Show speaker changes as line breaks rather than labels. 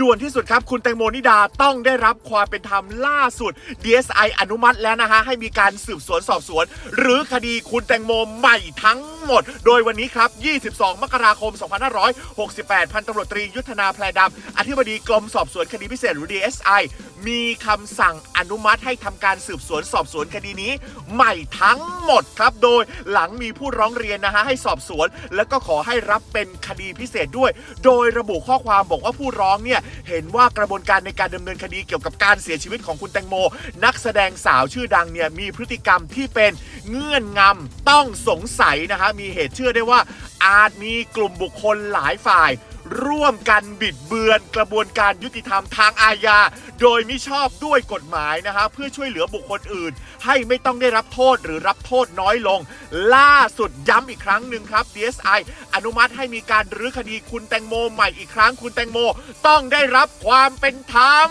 ด่วนที่สุดครับ คุณแตงโมนิดาต้องได้รับความเป็นธรรมล่าสุด DSI อนุมัติแล้วนะฮะ ให้มีการสืบสวนสอบสวน หรือคดีคุณแตงโมใหม่ทั้งหมด โดยวันนี้ครับ 22 มกราคม 2568 พันตำรวจตรียุทธนาแพรดำอธิบดีกรมสอบสวนคดีพิเศษหรือ DSI มีคำสั่งอนุมัติให้ทำการสืบสวนสอบสวนคดีนี้ ใหม่ทั้งหมดครับ โดยหลังมีผู้ร้องเรียนนะฮะให้สอบสวน แล้วก็ขอให้รับเป็นคดีพิเศษด้วย โดยระบุข้อความบอกว่าผู้ร้องเนี่ยเห็นว่ากระบวนการในการดำเนินคดีเกี่ยวกับการเสียชีวิตของคุณแตงโม นักแสดงสาวชื่อดังเนี่ยมีพฤติกรรมที่เป็นเงื่อนงำต้องสงสัยนะฮะมีเหตุเชื่อได้ว่าอาจมีกลุ่มบุคคลหลายฝ่าย ร่วมกันบิดเบือนกระบวนการยุติธรรมทางอาญา โดยมิชอบด้วยกฎหมายนะฮะเพื่อช่วยเหลือบุคคลอื่น ให้ไม่ต้องได้รับโทษหรือรับโทษน้อยลง ล่าสุดย้ำอีกครั้งหนึ่งครับ DSI อนุมัติให้มีการรื้อคดีคุณแตงโมใหม่อีกครั้งคุณแตงโม ต้องได้รับความเป็นธรรม